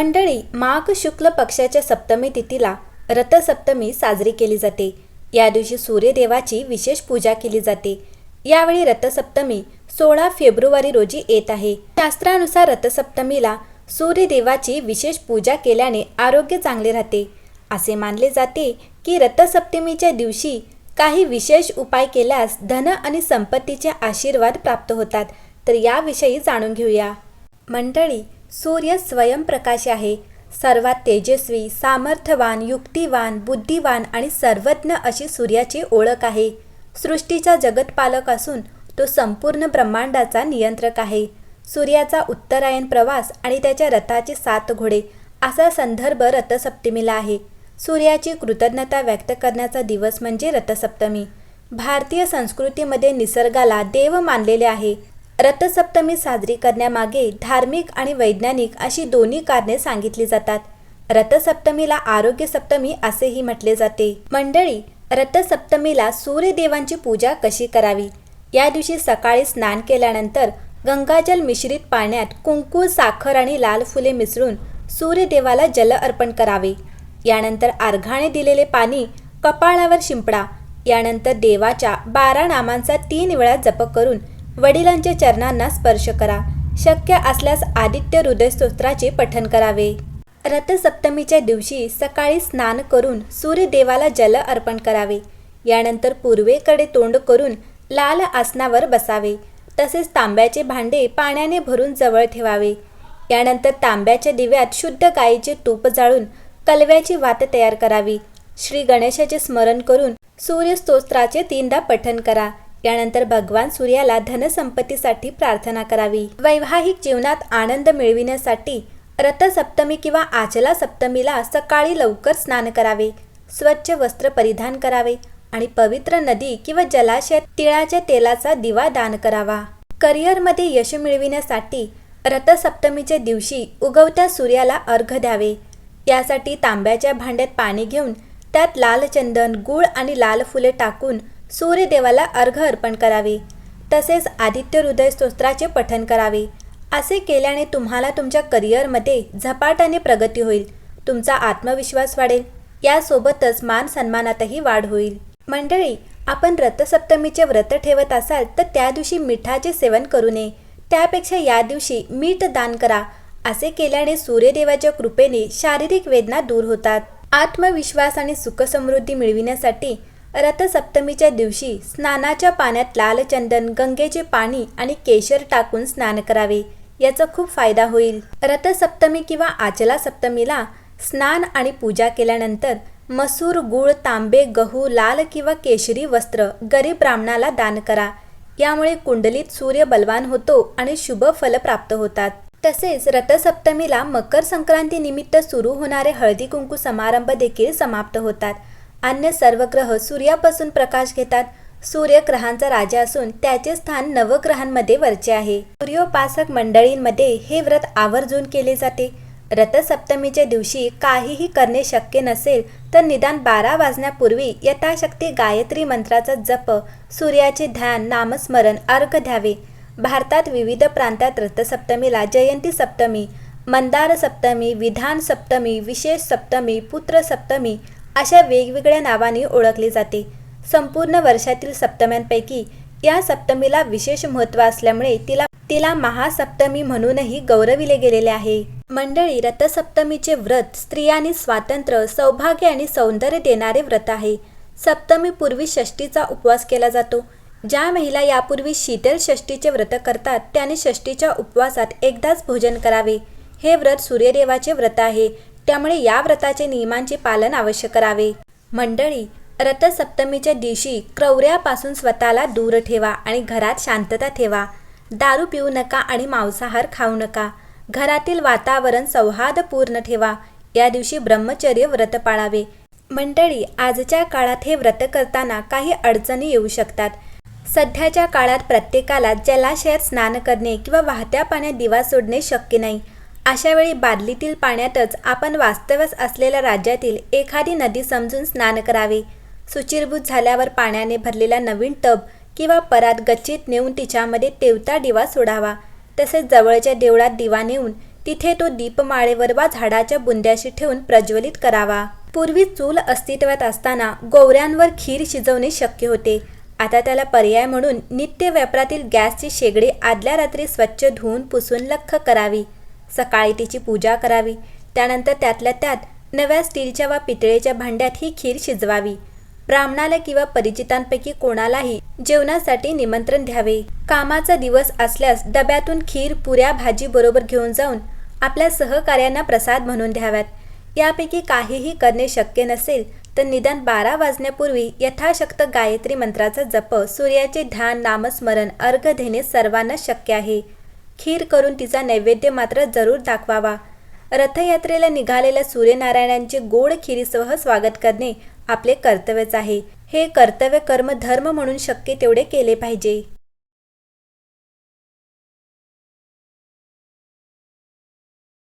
मंडळी माघ शुक्ल पक्षाच्या सप्तमी तिथीला रथसप्तमी साजरी केली जाते. या दिवशी सूर्यदेवाची विशेष पूजा केली जाते. यावेळी रथसप्तमी सोळा फेब्रुवारी रोजी येत आहे. शास्त्रानुसार रथसप्तमीला सूर्यदेवाची विशेष पूजा केल्याने आरोग्य चांगले राहते. असे मानले जाते की रथसप्तमीच्या दिवशी काही विशेष उपाय केल्यास धन आणि संपत्तीचे आशीर्वाद प्राप्त होतात. तर याविषयी जाणून घेऊया. मंडळी सूर्य स्वयंप्रकाश आहे. सर्वात तेजस्वी सामर्थ्यवान युक्तिवान बुद्धिवान आणि सर्वज्ञ अशी सूर्याची ओळख आहे. सृष्टीचा जगतपालक असून तो संपूर्ण ब्रह्मांडाचा नियंत्रक आहे. सूर्याचा उत्तरायण प्रवास आणि त्याच्या रथाचे सात घोडे असा संदर्भ रथसप्तमीला आहे. सूर्याची कृतज्ञता व्यक्त करण्याचा दिवस म्हणजे रथसप्तमी. भारतीय संस्कृतीमध्ये निसर्गाला देव मानलेले आहे. रथसप्तमी साजरी करण्यामागे धार्मिक आणि वैज्ञानिक अशी दोन्ही कारणे सांगितली जातात. रथसप्तमीला आरोग्य सप्तमी असेही म्हटले जाते. मंडळी रथसप्तमीला सूर्यदेवांची पूजा कशी करावी? या दिवशी सकाळी स्नान केल्यानंतर गंगाजल मिश्रित पाण्यात कुंकू साखर आणि लाल फुले मिसळून सूर्यदेवाला जल अर्पण करावे. यानंतर अर्घाने दिलेले पाणी कपाळावर शिंपडा. यानंतर देवाच्या बारा नामांचा तीन वेळा जप करून वडिलांच्या चरणांना स्पर्श करा. शक्य असल्यास आदित्य हृदय स्तोत्राचे पठन करावे. रथसप्तमीच्या दिवशी सकाळी स्नान करून सूर्यदेवाला जल अर्पण करावे. यानंतर पूर्वेकडे तोंड करून लाल आसनावर बसावे. तसेच तांब्याचे भांडे पाण्याने भरून जवळ ठेवावे. यानंतर तांब्याच्या दिव्यात शुद्ध गायीचे तूप जाळून कलव्याची वात तयार करावी. श्री गणेशाचे स्मरण करून सूर्यस्तोत्राचे तीनदा पठन करा. यानंतर भगवान सूर्याला धनसंपत्तीसाठी प्रार्थना करावी. वैवाहिक जीवनात आनंद मिळविण्यासाठी रथसप्तमी किंवा आचला सप्तमीला सकाळी लवकर स्नान करावे. स्वच्छ वस्त्र परिधान करावे आणि पवित्र नदी किंवा जलाशयात तिळाच्या तेलाचा दिवा दान करावा. करिअरमध्ये यश मिळविण्यासाठी रथसप्तमीच्या दिवशी उगवत्या सूर्याला अर्घ द्यावे. यासाठी तांब्याच्या भांड्यात पाणी घेऊन त्यात लाल चंदन गूळ आणि लाल फुले टाकून सूर्यदेवाला अर्घ अर्पण करावे. तसेच आदित्य हृदय स्तोत्राचे पठन करावे. असे केल्याने तुम्हाला तुमच्या करिअरमध्ये झपाट्याने प्रगती होईल. तुमचा आत्मविश्वास वाढेल. यासोबतच मान सन्मानातही वाढ होईल. मंडळी आपण रथसप्तमीचे व्रत ठेवत असाल तर त्या दिवशी मिठाचे सेवन करू नये. त्यापेक्षा या दिवशी मीठ दान करा. असे केल्याने सूर्यदेवाच्या कृपेने शारीरिक वेदना दूर होतात. आत्मविश्वास आणि सुखसमृद्धी मिळविण्यासाठी रथसप्तमीच्या दिवशी स्नानाच्या पाण्यात लाल चंदन गंगेचे पाणी आणि केशर टाकून स्नान करावे. याचा खूप फायदा होईल. रथसप्तमी किंवा आचला सप्तमीला स्नान आणि पूजा केल्यानंतर मसूर गूळ तांबे गहू लाल किंवा केशरी वस्त्र गरीब ब्राह्मणाला दान करा. यामुळे कुंडलीत सूर्य बलवान होतो आणि शुभ फल प्राप्त होतात. तसेच रथसप्तमीला मकर संक्रांतीनिमित्त सुरू होणारे हळदी कुंकू समारंभ देखील समाप्त होतात. अन्य सर्व ग्रह सूर्यापासून प्रकाश घेतात. सूर्य ग्रहांचा राजा असून त्याचे स्थान नवग्रहांमध्ये वरचे आहे. सूर्योपासक मंडळींमध्ये हे व्रत आवर्जून केले जाते. रथसप्तमीच्या दिवशी काहीही करणे शक्य नसेल तर निदान बारा वाजण्यापूर्वी यथाशक्ती गायत्री मंत्राचा जप सूर्याचे ध्यान नामस्मरण अर्घ द्यावे. भारतात विविध प्रांतात रथसप्तमीला जयंती सप्तमी मंदार सप्तमी विधान सप्तमी विशेष सप्तमी पुत्र सप्तमी अशा वेगवेगळ्या नावाने ओळखली जाते. संपूर्ण वर्षातील सप्तम्यांपैकी या सप्तमीला विशेष महत्त्व असल्यामुळे तिला तिला महासप्तमी म्हणूनही गौरविले गेलेले आहे. मंडळी रथसप्तमीचे व्रत स्त्रियांनी स्वातंत्र्य सौभाग्य आणि सौंदर्य देणारे व्रत आहे. सप्तमी पूर्वी षष्टीचा उपवास केला जातो. ज्या महिला यापूर्वी शीतल षष्टीचे व्रत करतात त्याने षष्टीच्या उपवासात एकदाच भोजन करावे. हे व्रत सूर्यदेवाचे व्रत आहे. त्यामुळे या व्रताचे नियमांचे पालन अवश्य करावे. मंडळी रथसप्तमीच्या दिवशी क्रौर्यापासून स्वतःला दूर ठेवा आणि घरात शांतता ठेवा. दारू पिऊ नका आणि मांसाहार खाऊ नका. घरातील वातावरण सौहार्दपूर्ण ठेवा. या दिवशी ब्रह्मचर्य व्रत पाळावे. मंडळी आजच्या काळात हे व्रत करताना काही अडचणी येऊ शकतात. सध्याच्या काळात प्रत्येकाला जलाशयात स्नान करणे किंवा वाहत्या पाण्यात दिवा सोडणे शक्य नाही. अशा वेळी बादलीतील पाण्यातच आपण वास्तव्यास असलेल्या राज्यातील एखादी नदी समजून स्नान करावे. सुचिरभूत झाल्यावर पाण्याने भरलेला नवीन टब किंवा परात गच्चीत नेऊन तिच्यामध्ये तेवता दिवा सोडावा. तसेच जवळच्या देवळात दिवा नेऊन तिथे तो दीपमाळेवर वा झाडाच्या बुंद्याशी ठेवून प्रज्वलित करावा. पूर्वी चूल अस्तित्वात असताना गोवऱ्यांवर खीर शिजवणे शक्य होते. आता त्याला पर्याय म्हणून नित्य व्यापारातील गॅसची शेगडी आदल्या रात्री स्वच्छ धुवून पुसून लख्ख करावी. सकाळी तिची पूजा करावी. त्यानंतर त्यातल्या त्यात नव्या स्टीलच्या वा पितळेच्या भांड्यात ही खीर शिजवावी. ब्राह्मणाला किंवा परिचितांपैकी कोणालाही जेवणासाठी निमंत्रण द्यावे. कामाचा दिवस असल्यास डब्यातून खीर पुऱ्या भाजी बरोबर घेऊन जाऊन आपल्या सहकार्यांना प्रसाद म्हणून द्याव्यात. यापैकी काहीही करणे शक्य नसेल तर निदान बारा वाजण्यापूर्वी यथाशक्त गायत्री मंत्राचा जप सूर्याचे ध्यान नामस्मरण अर्घ देणे सर्वांना शक्य आहे. खीर करून तिचा नैवेद्य मात्र जरूर दाखवावा. रथयात्रेला निघालेल्या सूर्यनारायणांचे गोड खिरीसह स्वागत करणे आपले कर्तव्यच आहे. हे कर्तव्य कर्म धर्म म्हणून शक्य तेवढे केले पाहिजे.